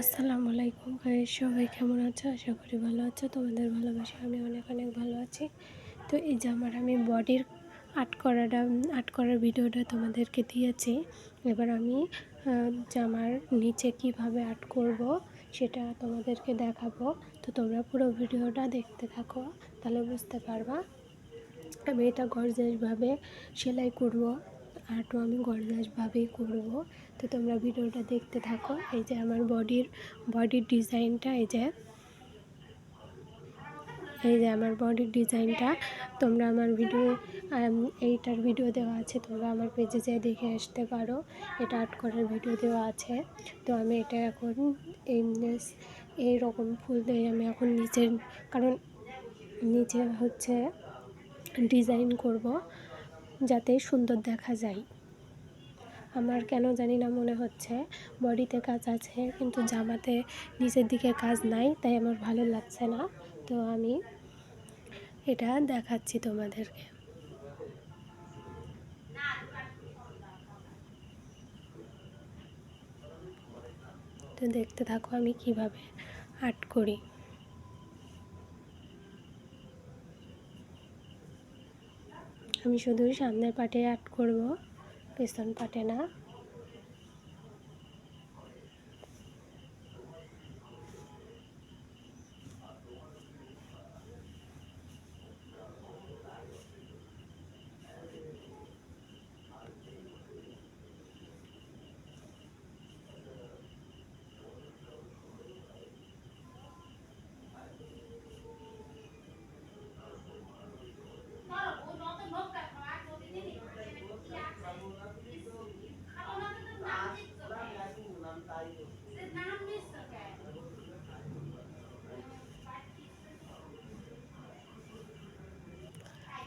আসসালামু আলাইকুম গাইস সবাই কেমন আছো? আশা করি ভালো আছো। তোমাদের ভালোবাসা আমি অনেক অনেক ভালো আছি। তো এই জামার আমি বডির আর্ট করাটা, আর্ট করার ভিডিওটা তোমাদেরকে দিয়েছি। এবার আমি জামার নিচে কীভাবে আর্ট করব সেটা তোমাদেরকে দেখাবো। তো তোমরা পুরো ভিডিওটা দেখতে থাকো, তাহলে বুঝতে পারবা। আমি এটা গর্জাসভাবে সেলাই করব, আর্টও আমি গর্জাসভাবেই করব। তো তোমরা ভিডিওটা দেখতে থাকো। এই যে আমার বডির বডির ডিজাইনটা, এই যে এই যে আমার বডির ডিজাইনটা। তোমরা আমার ভিডিও এইটার ভিডিও দেওয়া আছে, তোমরা আমার পেজে যেয়ে দেখে আসতে পারো। এটা আর্ট করার ভিডিও দেওয়া আছে। তো আমি এটা এখন এই এইরকম ফুল দিয়ে আমি এখন নিচের কারণ নিচে হচ্ছে ডিজাইন করব, যাতে সুন্দর দেখা যায়। আমার কেন জানি না মনে হচ্ছে। বডিতে কাজ আছে, কিন্তু জামাতে নিচের দিকে কাজ নাই, তাই আমার ভালো লাগছে না। তো আমি এটা দেখাচ্ছি তোমাদেরকে। তো দেখতে থাকো আমি কীভাবে আর্ট করি। আমি শুধু সামনের পাটে আর্ট করব। পেছন পাটে না।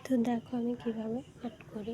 তো দেখো আমি কীভাবে কাট করি।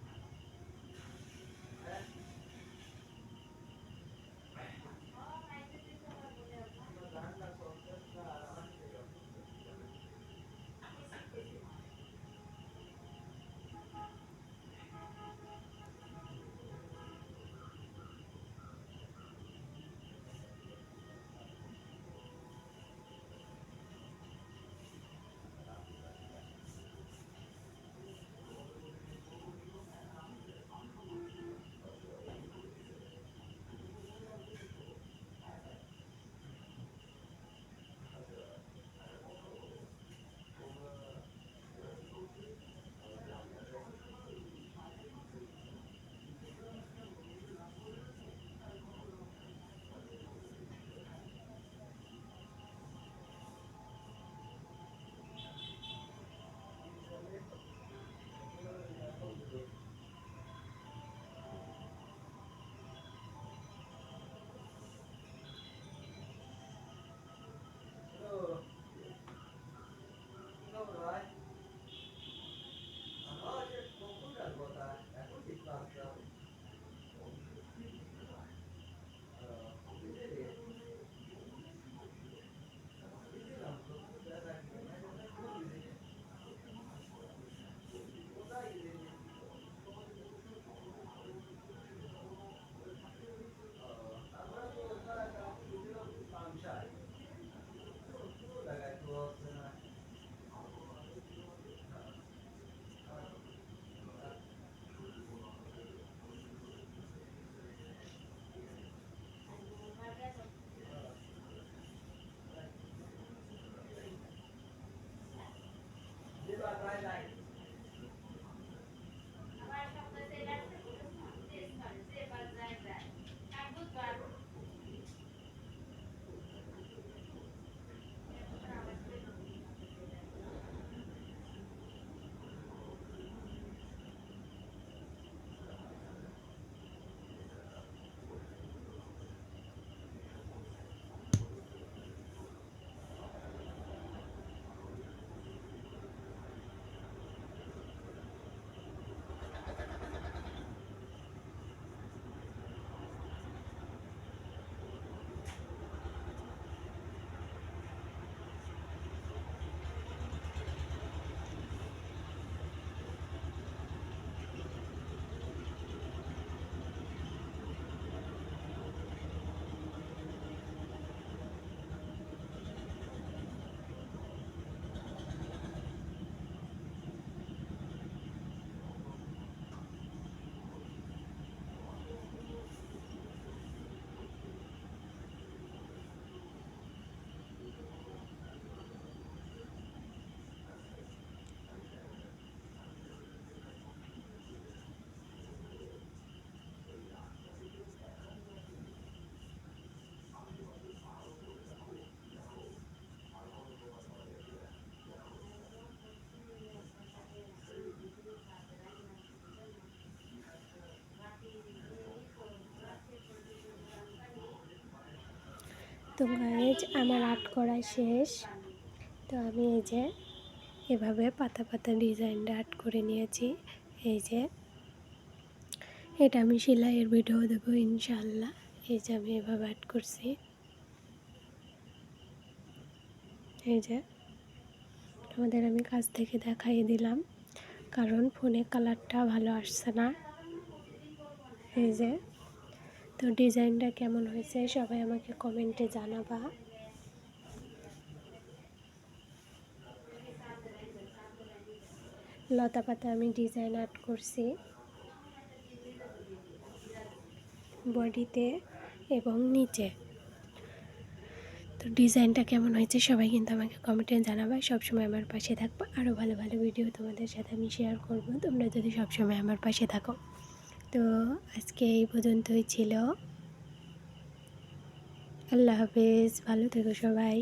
তো গাইজ আমার আর্ট করা শেষ। তো আমি এই যে এভাবে পাতা পাতা ডিজাইনটা আর্ট করে নিয়েছি। এই যে এটা আমি সেলাইয়ের ভিডিও দেবো ইনশাল্লাহ এই যে আমি এভাবে আর্ট করছি। এই যে আমাদের আমি কাছ থেকে দেখাই দিলাম, কারণ ফোনে কালারটা ভালো আসছে না। এই যে তো ডিজাইনটা কেমন হয়েছে সবাই আমাকে কমেন্টে জানাবা। লতা পাতা আমি ডিজাইন আর্ট করছি। বডিতে এবং নিচে। তো ডিজাইনটা কেমন হয়েছে সবাই কিন্তু আমাকে কমেন্টে জানাবা। সবসময় আমার পাশে থাকব। আরও ভালো ভালো ভিডিও তোমাদের সাথে আমি শেয়ার করব। তোমরা যদি সবসময় আমার পাশে থাকো। তো আজকে এই পর্যন্তই ছিল। আল্লাহ হাফেজ ভালো থেকো সবাই।